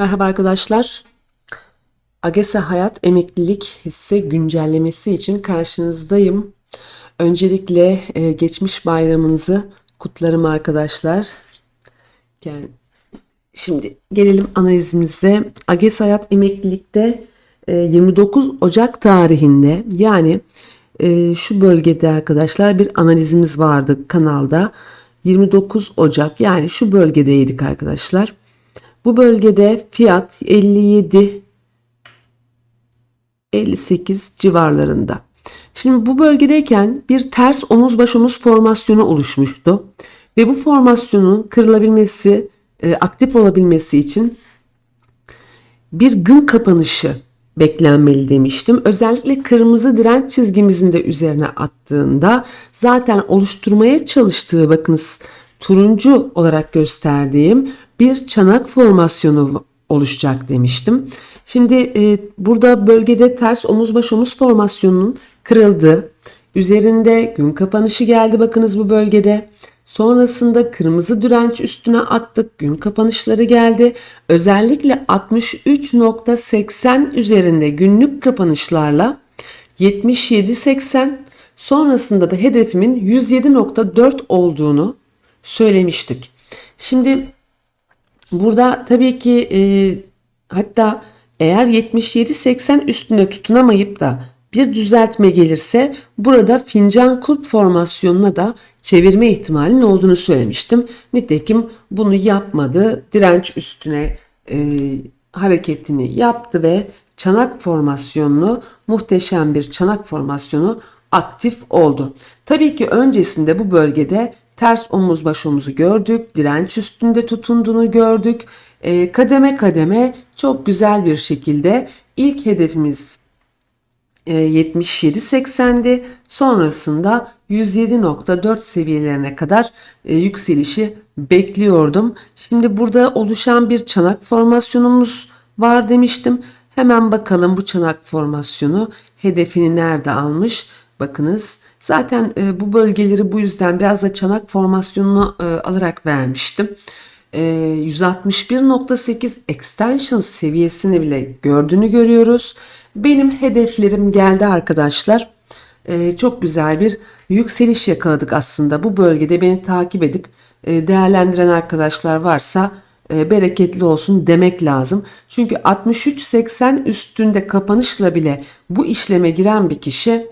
Merhaba arkadaşlar. AGESA Hayat Emeklilik Hisse güncellemesi için karşınızdayım. Öncelikle e, geçmiş bayramınızı kutlarım arkadaşlar. Yani şimdi gelelim analizimize. AGESA Hayat Emeklilik'te e, 29 Ocak tarihinde yani e, şu bölgede arkadaşlar bir analizimiz vardı kanalda. 29 Ocak yani şu bölgedeydik arkadaşlar. Bu bölgede fiyat 57 58 civarlarında. Şimdi bu bölgedeyken bir ters omuz baş omuz formasyonu oluşmuştu. Ve bu formasyonun kırılabilmesi, e, aktif olabilmesi için bir gün kapanışı beklenmeli demiştim. Özellikle kırmızı direnç çizgimizin de üzerine attığında zaten oluşturmaya çalıştığı bakınız turuncu olarak gösterdiğim bir çanak formasyonu oluşacak demiştim. Şimdi e, burada bölgede ters omuz baş omuz formasyonunun kırıldı. Üzerinde gün kapanışı geldi bakınız bu bölgede. Sonrasında kırmızı direnç üstüne attık. Gün kapanışları geldi. Özellikle 63.80 üzerinde günlük kapanışlarla 77.80 sonrasında da hedefimin 107.4 olduğunu söylemiştik. Şimdi burada tabii ki e, hatta eğer 77-80 üstünde tutunamayıp da bir düzeltme gelirse burada fincan kulp formasyonuna da çevirme ihtimalinin olduğunu söylemiştim. Nitekim bunu yapmadı. Direnç üstüne e, hareketini yaptı ve çanak formasyonunu muhteşem bir çanak formasyonu aktif oldu. Tabii ki öncesinde bu bölgede ters omuz baş omuzu gördük. Direnç üstünde tutunduğunu gördük. E, kademe kademe çok güzel bir şekilde ilk hedefimiz e, 77.80'di. Sonrasında 107.4 seviyelerine kadar e, yükselişi bekliyordum. Şimdi burada oluşan bir çanak formasyonumuz var demiştim. Hemen bakalım bu çanak formasyonu hedefini nerede almış? Bakınız zaten e, bu bölgeleri bu yüzden biraz da çanak formasyonunu e, alarak vermiştim. E, 161.8 extension seviyesini bile gördüğünü görüyoruz. Benim hedeflerim geldi arkadaşlar. E, çok güzel bir yükseliş yakaladık aslında. Bu bölgede beni takip edip e, değerlendiren arkadaşlar varsa e, bereketli olsun demek lazım. Çünkü 63.80 üstünde kapanışla bile bu işleme giren bir kişi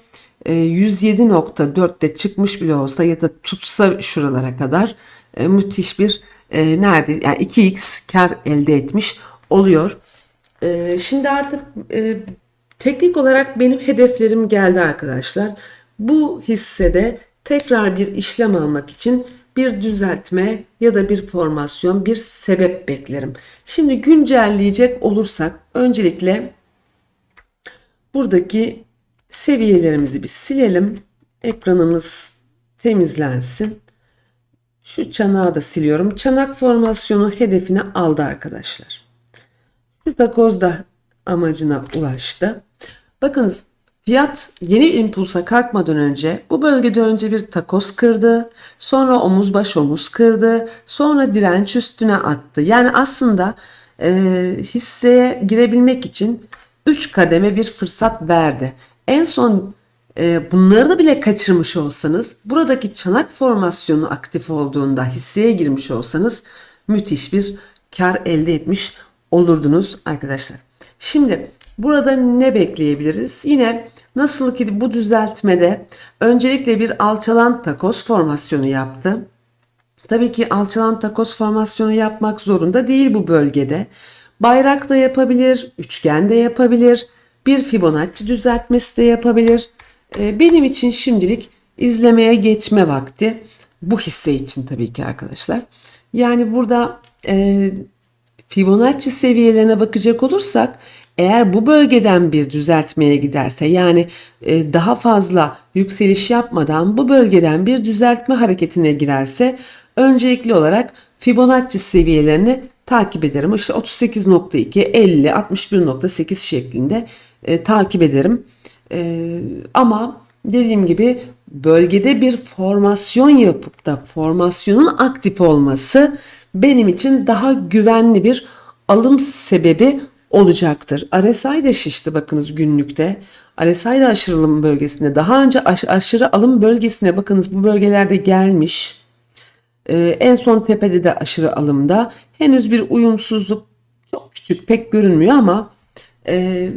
107.4'te çıkmış bile olsa ya da tutsa şuralara kadar e, müthiş bir e, nerede yani 2x kar elde etmiş oluyor. E, şimdi artık e, teknik olarak benim hedeflerim geldi arkadaşlar. Bu hissede tekrar bir işlem almak için bir düzeltme ya da bir formasyon, bir sebep beklerim. Şimdi güncelleyecek olursak öncelikle buradaki seviyelerimizi bir silelim. Ekranımız temizlensin. Şu çanağı da siliyorum. Çanak formasyonu hedefine aldı arkadaşlar. Şu da amacına ulaştı. Bakınız fiyat yeni impulsa kalkmadan önce bu bölgede önce bir takoz kırdı. Sonra omuz baş omuz kırdı. Sonra direnç üstüne attı. Yani aslında e, hisseye girebilmek için 3 kademe bir fırsat verdi. En son e, bunları da bile kaçırmış olsanız buradaki çanak formasyonu aktif olduğunda hisseye girmiş olsanız müthiş bir kar elde etmiş olurdunuz arkadaşlar. Şimdi burada ne bekleyebiliriz? Yine nasıl ki bu düzeltmede öncelikle bir alçalan takoz formasyonu yaptı. Tabii ki alçalan takoz formasyonu yapmak zorunda değil bu bölgede. Bayrak da yapabilir, üçgen de yapabilir, bir Fibonacci düzeltmesi de yapabilir. Ee, benim için şimdilik izlemeye geçme vakti. Bu hisse için tabii ki arkadaşlar. Yani burada e, Fibonacci seviyelerine bakacak olursak eğer bu bölgeden bir düzeltmeye giderse yani e, daha fazla yükseliş yapmadan bu bölgeden bir düzeltme hareketine girerse öncelikli olarak Fibonacci seviyelerini takip ederim. İşte 38.2, 50, 61.8 şeklinde e, takip ederim. E, ama dediğim gibi bölgede bir formasyon yapıp da formasyonun aktif olması benim için daha güvenli bir alım sebebi olacaktır. RSI de şişti bakınız günlükte. RSI de aşırı alım bölgesinde. Daha önce aş- aşırı alım bölgesine bakınız bu bölgelerde gelmiş. Ee, en son tepede de aşırı alımda. Henüz bir uyumsuzluk çok küçük pek görünmüyor ama e,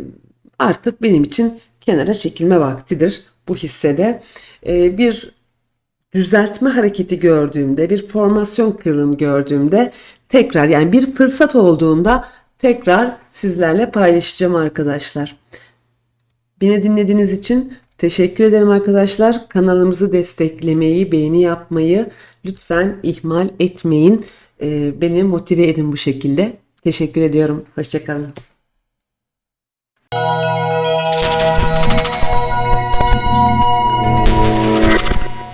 artık benim için kenara çekilme vaktidir bu hissede. E, bir düzeltme hareketi gördüğümde, bir formasyon kırılımı gördüğümde tekrar yani bir fırsat olduğunda tekrar sizlerle paylaşacağım arkadaşlar. Beni dinlediğiniz için teşekkür ederim arkadaşlar. Kanalımızı desteklemeyi, beğeni yapmayı lütfen ihmal etmeyin. Beni motive edin bu şekilde. Teşekkür ediyorum. Hoşçakalın.